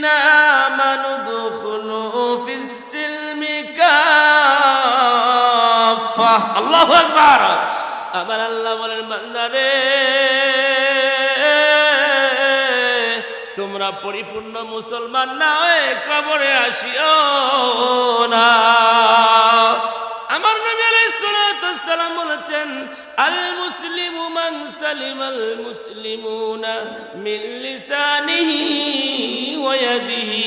آمنوا ادخلوا في السلم كافة الله أكبر আমার আল্লাহ বলেন বান্দারে তোমরা পরিপূর্ণ মুসলমান না হয়ে কবরে আসিও না আমার নবী আলাইহিস সালাতু সালাম বলেছেন আল মান সালিমাল মুসলিমুনা মিন লিসানিহি ওয়া ইয়াদিহি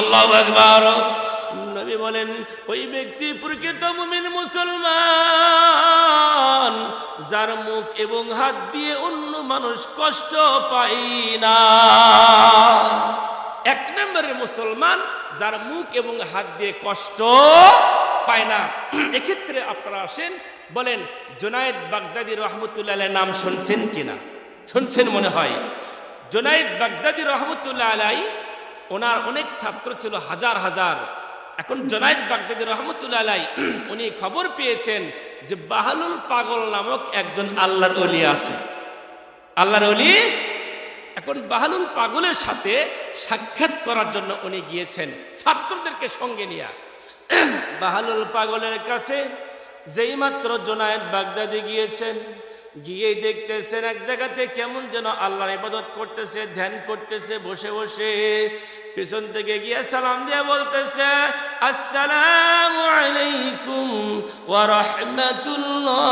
আল্লাহু আকবার নবী বলেন, ওই ব্যক্তি প্রকৃত মুমিন মুসলমান, যার মুখ এবং হাত দিয়ে অন্য মানুষ কষ্ট পায় না। এক নম্বরের মুসলমান, যার মুখ এবং হাত দিয়ে কষ্ট পায় না। এক্ষেত্রে আপনারা আসেন, বলেন, জোনায়েদ বাগদাদি রহমতুল্লাহ নাম শুনছেন কিনা? শুনছেন মনে হয়? জোনায়েদ বাগদাদি রহমতুল্লাহ আলাই ওনার অনেক ছাত্র ছিল, হাজার হাজার। এখন জোনায়েদ বাগদাদি রহমতুল্লাহ আলাই উনি খবর পেয়েছেন যে বাহালুল পাগল নামক একজন আল্লাহর অলি আছে। আল্লাহর অলি এখন বাহালুল পাগলের সাথে সাক্ষাৎ করার জন্য উনি গিয়েছেন, ছাত্রদেরকে সঙ্গে নিয়ে। বাহালুল পাগলের কাছে যেই মাত্র জোনায়েদ বাগদাদি গিয়েছেন গিয়ে দেখতেছেন এক জায়গাতে কেমন যেন আল্লাহর ইবাদত করতেছে, ধ্যান করতেছে, বসে বসে। পিছন থেকে গিয়ে সালাম দিয়ে বলতেছে, আসসালামু আলাইকুম ওয়া রাহমাতুল্লাহ।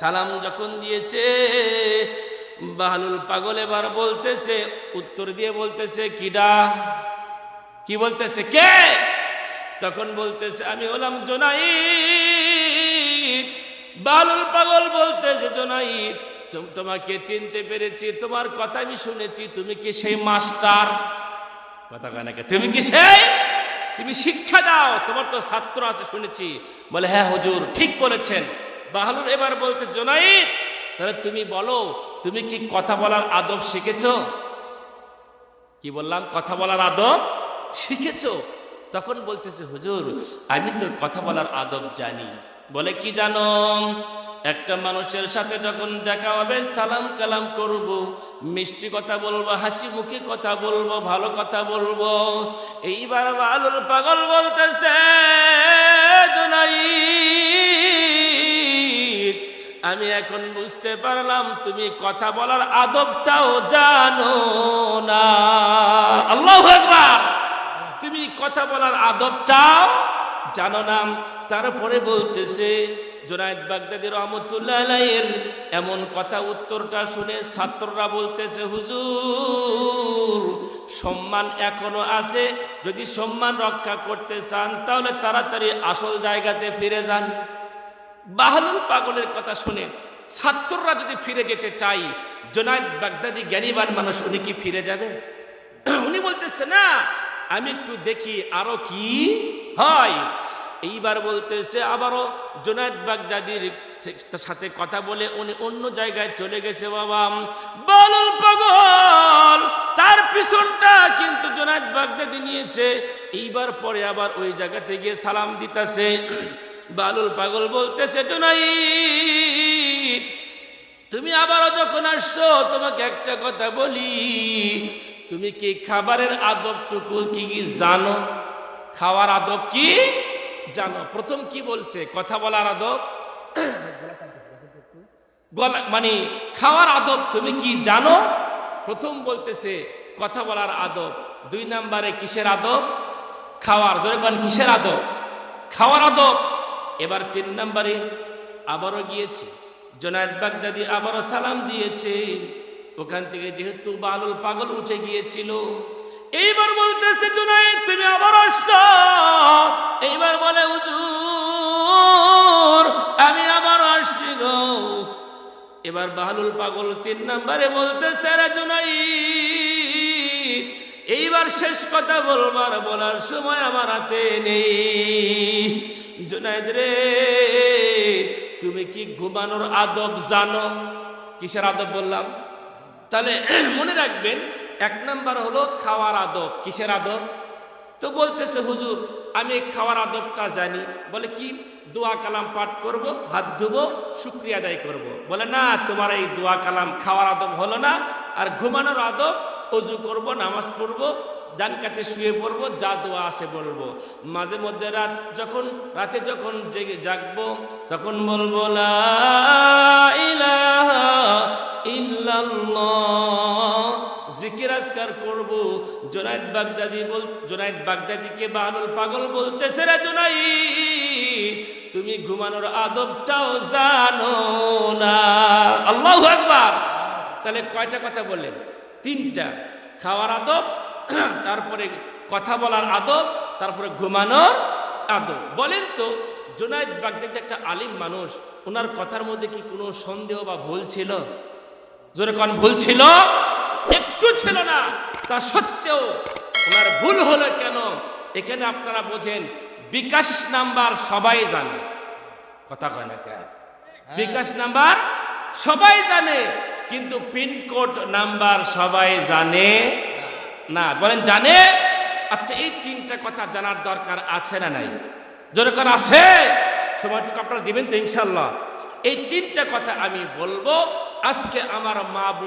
সালাম যখন দিয়েছে, বাহালুল পাগল এবার বলতেছে, উত্তর দিয়ে বলতেছে কিডা কি বলতেছে কে? তখন বলতেছে, আমি হলাম জোনাইদ। বালুল পাগল বলতেছে, জোনাইদ তোমাকে চিনতে পেরেছি, তোমার কথা আমি শুনেছি, তুমি কি সেই মাস্টার? কথা কয় নাকি তুমি কি সেই? তুমি শিক্ষা দাও, তোমার তো ছাত্র আছে, শুনেছি। বলে হ্যাঁ হুজুর, ঠিক বলেছেন। বাহালুর এবার বলতে, জোনাইদ, তাহলে তুমি বলো, তুমি কি কথা বলার আদব শিখেছো? কি বললাম? কথা বলার আদব? শিখেছো? তখন বলতেছে, হুজুর, আমি তো কথা বলার আদব জানি। বলে, কি জানো? একটা মানুষের সাথে যখন দেখা হবে, সালাম কালাম করব, মিষ্টি কথা বলব, হাসি মুখে কথা বলব, ভালো কথা বলব। এইবার বালুল পাগল বলতেছে আমি এখন বুঝতে পারলাম, তুমি কথা বলার আদবটাও জানো না। আল্লাহ একবার তুমি কথা বলার আদবটাও জানো না। তারপরে বলতেছে জোনায়দ বাগদাদি রহমতুল্লাহ এমন কথা উত্তরটা শুনে ছাত্ররা বলতেছে, হুজুর, সম্মান এখনও আছে। যদি সম্মান রক্ষা করতে চান, তাহলে তাড়াতাড়ি আসল জায়গাতে ফিরে যান। বাহালুল পাগলের কথা শুনে ছাত্ররা যদি ফিরে যেতে চাই জোনায়দ বাগদাদি জ্ঞানীবান মানুষ, উনি কি ফিরে যাবে? উনি বলতেছে, না আমি একটু দেখি আরও কি হয়। এইবার বলতেছে, আবারও জোনায়দ বাগদাদির সাথে কথা বলে উনি অন্য জায়গায় চলে গেছে, বাবা। বালুল পাগল! তার পিছনটা কিন্তু জোনায়দ বাগদাদি নিয়েছে। এইবার পরে আবার ওই জায়গাতে গিয়ে সালাম দিতেছে। বালুল পাগল বলতেছে, জোনাইদ, তুমি আবারও যখন আসছো, তোমাকে একটা কথা বলি। তুমি কি খাবারের আদবটুকু কি কি জানো? খাওয়ার আদব কি জানো? প্রথম কি বলছে? কথা বলার আদব? মানে খাওয়ার আদব তুমি কি জানো? প্রথম বলতেছে কথা বলার আদব। দুই নাম্বারে কিসের আদব? খাওয়ার। কোন, কিসের আদব? খাওয়ার আদব। এবার তিন নাম্বারে আবারও গিয়েছে। জোনায়দ বাগদাদি আবারও সালাম দিয়েছে। ওখান থেকে যেহেতু বালুল পাগল উঠে গিয়েছিল, এইবার বলতেছে জোনায়দ তুমি আবার আসছো। এইবার বলে, হুজুর, আমি আবার আসছি গো। এবার বাহালুল পাগল তিন নাম্বারে বলতেছে, রে জোনাইদ, এইবার শেষ কথা বলবার বলার সময় আমার হাতে নেই। জুনাইদ রে, তুমি কি ঘুমানোর আদব জানো? কিসের আদব বললাম? তাহলে মনে রাখবেন, এক নাম্বার হলো খাওয়ার আদব। কিসের আদব? তো বলতেছে, হুজুর, আমি খাওয়ার আদবটা জানি। বলে কি? দোয়া কালাম পাঠ করব, হাত ধুবো, শুক্রিয়া আদায় করব। বলে, না, তোমার এই দোয়া কালাম খাওয়ার আদব হলো না। আর ঘুমানোর আদব, অজু করব, নামাজ পড়ব, ডান কাতে শুয়ে পড়ব, যা দোয়া আছে বলব। মাঝে মধ্যে রাত যখন, রাতে যখন জেগে জাগবো, তখন বলব বাগদাদি বল বাগদাদিকে পাগল তুমি ঘুমানোর আদবটাও জানো না। আল্লাহু আকবার। তাহলে কয়টা কথা বললেন? তিনটা। খাওয়ার আদব, তারপরে কথা বলার আদব, তারপরে ঘুমানোর আদব। বলেন তো জোনায়েদ বাগদাদি একটা আলিম মানুষ, ওনার কথার মধ্যে কি কোনো সন্দেহ বা ভুল ছিল? জোরে কন ভুল ছিল? একটু ছিল না। তা সত্ত্বেও ওনার ভুল হলো কেন? এখানে আপনারা বোঝেন বিকাশ নাম্বার সবাই জানে। কথা কয় না কেন? বিকাশ নাম্বার সবাই জানে কিন্তু পিনকোড নাম্বার সবাই জানে না। বলেন জানে? আচ্ছা এই তিনটা কথা জানার দরকার আছে না নাই? যেরকম আছে? সময়টুকু আপনারা দিবেন তো ইনশাল্লাহ এই তিনটা কথা আমি বলব। আজকে আমার মা বোন